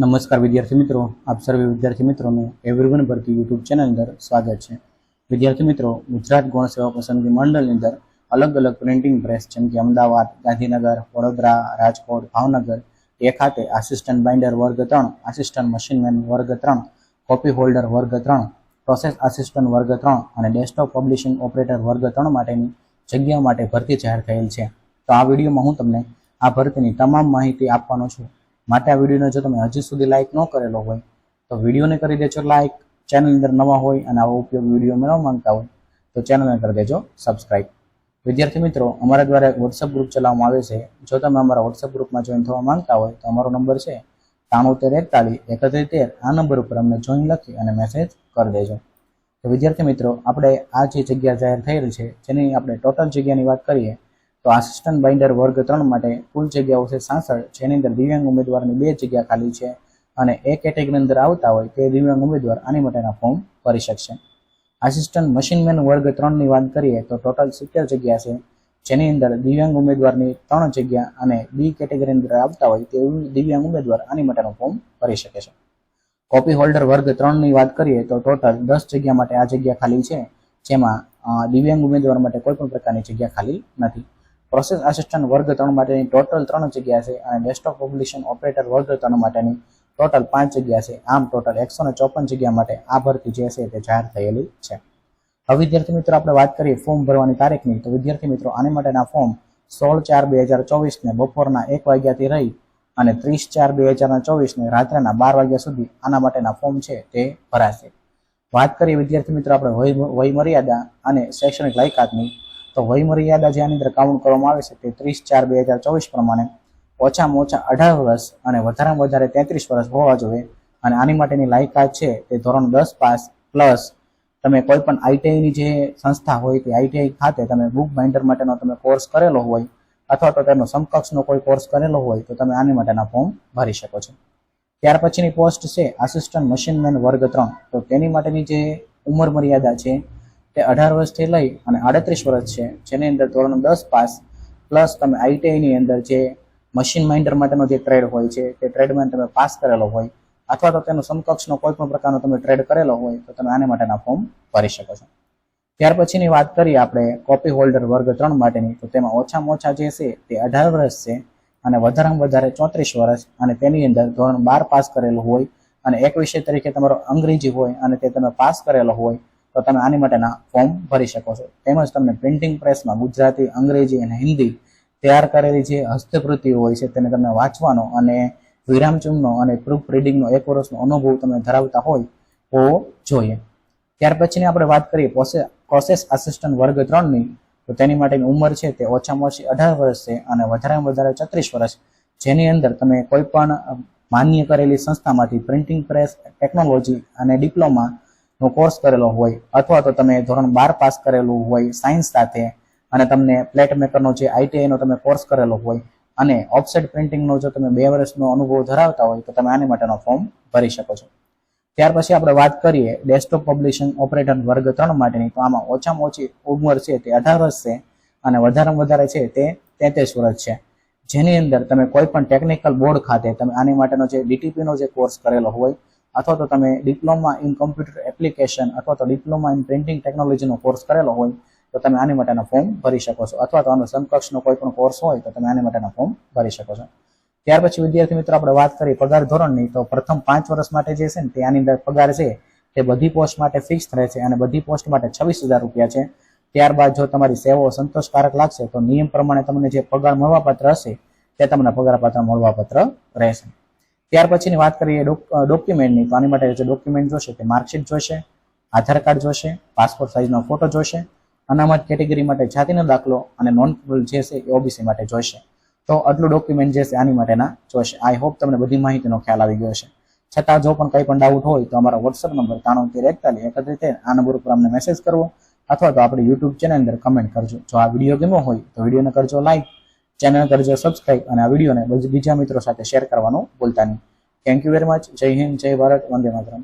નમસ્કાર વિદ્યાર્થી મિત્રો. આપ સર્વે વિદ્યાર્થી મિત્રોનું એવરીવન ભરતી યુટ્યુબ ચેનલ અંદર સ્વાગત છે. વિદ્યાર્થી મિત્રો, ગુજરાત ગૌણ સેવા પસંદગી મંડળની અંદર અલગ અલગ પ્રિન્ટિંગ પ્રેસ જેમ કે અમદાવાદ, ગાંધીનગર, વડોદરા, રાજકોટ, ભાવનગર, એ ખાતે આસિસ્ટન્ટ બાઇન્ડર વર્ગ ત્રણ આસિસ્ટન્ટ મશીનમેન વર્ગ ત્રણ કોપી હોલ્ડર વર્ગ ત્રણ પ્રોસેસ આસિસ્ટન્ટ વર્ગ ત્રણ અને ડેસ્કટોપ પબ્લિશિંગ ઓપરેટર વર્ગ ત્રણ માટેની જગ્યા માટે ભરતી જાહેર થયેલ છે. તો આ વિડીયોમાં હું તમને આ ભરતીની તમામ માહિતી આપવાનો છું. માટે આ વિડીયોને જો તમે હજી સુધી લાઇક ન કરેલો હોય, તો વિડીયોને કરી દેજો લાઇક ચેનલ અંદર નવા હોય અને આવો ઉપયોગ વીડિયો મેળવવા માંગતા હોય, તો ચેનલને કરી દેજો સબસ્ક્રાઇબ વિદ્યાર્થી મિત્રો, અમારા દ્વારા એક વોટ્સઅપ ગ્રુપ ચલાવવામાં આવે છે. જો તમે અમારા વોટ્સઅપ ગ્રુપમાં જોઈન થવા માંગતા હોય, તો અમારો નંબર છે ત્રાણુંતેર એકતાલીસ એકત્રીસ તેર. આ નંબર ઉપર અમને જોઈન લખી અને મેસેજ કરી દેજો. તો વિદ્યાર્થી મિત્રો, આપણે આ જે જગ્યા જાહેર થયેલ છે, જેની આપણે ટોટલ જગ્યાની વાત કરીએ તો આસિસ્ટન્ટ બાઇન્ડર વર્ગ ત્રણ માટે કુલ જગ્યાઓ છે સાસઠ, જેની અંદર દિવ્યાંગ ઉમેદવારની બે જગ્યા ખાલી છે અને એ કેટેગરી અંદર આવતા હોય તે દિવ્યાંગ ઉમેદવાર આની માટેના ફોર્મ ભરી શકશે. આસિસ્ટન્ટ મશીનમેન વર્ગ ત્રણની વાત કરીએ તો ટોટલ સિત્તેર જગ્યા છે, જેની અંદર દિવ્યાંગ ઉમેદવારની ત્રણ જગ્યા અને બી કેટેગરી અંદર આવતા હોય તે દિવ્યાંગ ઉમેદવાર આની માટેનું ફોર્મ ભરી શકે છે. કોપી હોલ્ડર વર્ગ ત્રણની વાત કરીએ તો ટોટલ દસ જગ્યા માટે આ જગ્યા ખાલી છે, જેમાં દિવ્યાંગ ઉમેદવાર માટે કોઈ પણ પ્રકારની જગ્યા ખાલી નથી. પ્રોસેસ આસિસ્ટન્ટ વર્ગ ત્રણ માટેની ટોટલ ત્રણ જગ્યા છે અને ડેસ્કટોપ પબ્લિશન ઓપરેટર વર્ગ ત્રણ માટેની ટોટલ પાંચ જગ્યા છે. આમ ટોટલ એકસો ને ચોપન જગ્યા માટે આ ભરતી જે છે તે જાહેર થયેલી છે. હવે વિદ્યાર્થી મિત્રો આપણે વાત કરીએ ફોર્મ ભરવાની તારીખની. તો વિદ્યાર્થી મિત્રો, આની માટેના ફોર્મ સોળ ચાર બે હજાર ચોવીસને બપોરના એક વાગ્યાથી રહી અને ત્રીસ ચાર બે હજાર ચોવીસને રાત્રેના બાર વાગ્યા સુધી આના માટેના ફોર્મ છે તે ભરાશે. વાત કરીએ વિદ્યાર્થી મિત્રો, આપણે વય વય મર્યાદા અને શૈક્ષણિક લાયકાતની. તો વય મર્યાદા જે આની અંદર કાઉન્ટ કરવામાં આવે છે તે ત્રીસ ચાર બે હજાર ચોવીસ પ્રમાણે ઓછામાં ઓછા અઢાર વર્ષ અને વધારેમાં વધારે તેત્રીસ વર્ષ હોવા જોઈએ. અને આની માટેની લાયકાત છે તે ધોરણ દસ પાસ પ્લસ તમે કોઈ પણ આઈટીઆઈની જે સંસ્થા હોય તે આઈટીઆઈ ખાતે તમે બુક બાઇન્ડર માટેનો તમે કોર્સ કરેલો હોય અથવા તો તેનો સમકક્ષનો કોઈ કોર્સ કરેલો હોય તો તમે આની માટેના ફોર્મ ભરી શકો છો. ત્યાર પછીની પોસ્ટ છે આસિસ્ટન્ટ મશીનમેન વર્ગ ત્રણ. તો તેની માટેની જે ઉંમર મર્યાદા છે તે અઢાર વર્ષથી લઈ અને આડત્રીસ વર્ષ છે, જેની અંદર ધોરણ દસ પાસ. પ્લસ તમે આઈટીઆઈની અંદર જે મશીન માઇન્ડર માટેનો જે ટ્રેડ હોય છે, તે ટ્રેડમાં તમે પાસ કરેલો હોય, અથવા તો તેનો સમકક્ષનો કોઈ પણ પ્રકારનો તમે ટ્રેડ કરેલો હોય, તો તમે આને માટેના ફોર્મ ભરી શકો છો. ત્યાર પછીની વાત કરીએ આપણે કોપી હોલ્ડર વર્ગ ત્રણ માટેની, તો તેમાં ઓછામાં ઓછા જે છે, તે અઢાર વર્ષ છે અને વધારેમાં વધારે ચોત્રીસ વર્ષ અને તેની અંદર ધોરણ બાર પાસ કરેલું હોય અને એક વિષય તરીકે તમારો અંગ્રેજી હોય અને તે તમે પાસ કરેલો હોય તો તમે આની માટેના ફોર્મ ભરી શકો છો. તેમજ તમને પ્રિન્ટિંગ પ્રેસમાં ગુજરાતી, અંગ્રેજી અને હિન્દી તૈયાર કરેલી જે હસ્તકૃતિઓ હોય છે તેને તમે વાંચવાનો અને વિરામચિહ્નો અને પ્રૂફ રીડિંગનો એક વર્ષનો અનુભવ તમે ધરાવતા હોય હોવો જોઈએ. ત્યાર પછીની આપણે વાત કરીએ પ્રોસેસ આસિસ્ટન્ટ વર્ગ ત્રણની. તો તેની માટેની ઉંમર છે તે ઓછામાં ઓછી અઢાર વર્ષ છે અને વધારેમાં વધારે છત્રીસ વર્ષ. જેની અંદર તમે કોઈ પણ માન્ય કરેલી સંસ્થામાંથી પ્રિન્ટિંગ પ્રેસ ટેકનોલોજી અને ડિપ્લોમાનો કોર્સ કરેલો હોય અથવા તો તમે ધોરણ બાર પાસ કરેલું હોય સાયન્સ સાથે અને તમને પ્લેટ મેકરનો જે આઈટીઆઈનો તમે કોર્સ કરેલો હોય અને ઓફસેટ પ્રિન્ટિંગનો જો તમે બે વર્ષનો અનુભવ ધરાવતા હોય તો તમે આની માટેનો ફોર્મ ભરી શકો છો. ત્યાર પછી આપણે વાત કરીએ ડેસ્કટોપ પબ્લિશિંગ ઓપરેટર વર્ગ ત્રણ માટેની. તો આમાં ઓછામાં ઓછી ઉંમર છે તે અઢાર વર્ષ છે અને વધારેમાં વધારે છે તે તેત્રીસ વર્ષ છે. જેની અંદર તમે કોઈ પણ ટેકનિકલ બોર્ડ ખાતે તમે આની માટેનો જે ડીટીપીનો જે કોર્સ કરેલો હોય અથવા તો તમે ડિપ્લોમા ઇન કમ્પ્યુટર એપ્લિકેશન અથવા તો ડિપ્લોમા ઇન પ્રિન્ટિંગ ટેકનોલોજીનો કોર્સ કરેલો હોય, તો તમે આની માટેના ફોર્મ ભરી શકો છો. અથવા તો આનો સમકક્ષનો કોઈ પણ કોર્સ હોય, તો તમે આની માટેના ફોર્મ ભરી શકો છો. ત્યાર પછી વિદ્યાર્થી મિત્રો, આપણે વાત કરીએ પગાર ધોરણની, તો પ્રથમ પાંચ વર્ષ માટે જે છે ને, તે આની અંદર પગાર છે, તે બધી પોસ્ટ માટે ફિક્સ રહે છે અને બધી પોસ્ટ માટે છવ્વીસ હજાર રૂપિયા છે. ત્યારબાદ જો તમારી સેવાઓ સંતોષકારક લાગશે, તો નિયમ પ્રમાણે તમને જે પગાર મળવાપાત્ર હશે, તે તમને પગારપાત્ર મળવાપાત્ર રહેશે. ત્યાર પછીની વાત કરીએ ડોક્યુમેન્ટની તો આની માટે જે ડોક્યુમેન્ટ જોશે તે માર્કશીટ જોશે, આધાર કાર્ડ જોશે પાસપોર્ટ સાઇઝનો ફોટો જોશે, અનામત કેટેગરી માટે જાતિનો દાખલો અને નોન જે છે એ ઓબીસી માટે જોશે. તો આટલું ડોક્યુમેન્ટ જે છે આની માટેના જોશે. આઈ હોપ તમને બધી માહિતીનો ખ્યાલ આવી ગયો છે છતાં જો પણ કંઈ પણ ડાઉટ હોય તો અમારા વોટ્સઅપ નંબર ત્રાણું એકતાલીસ એકત્રીસ તેર આ નંબર ઉપર અમને મેસેજ કરવો અથવા તો આપણી યુટ્યુબ ચેનલ અંદર કમેન્ટ કરજો. જો આ વીડિયો ગમ્યો હોય તો વિડીયોને કરજો લાઈક ચેનલ કરજો સબસ્ક્રાઈબ અને આ વિડીયોને બીજા મિત્રો સાથે શેર કરવાનું ભૂલતા નહીં. થેન્ક યુ વેરી મચ જય હિન્દ, જય ભારત, વંદે માતરમ.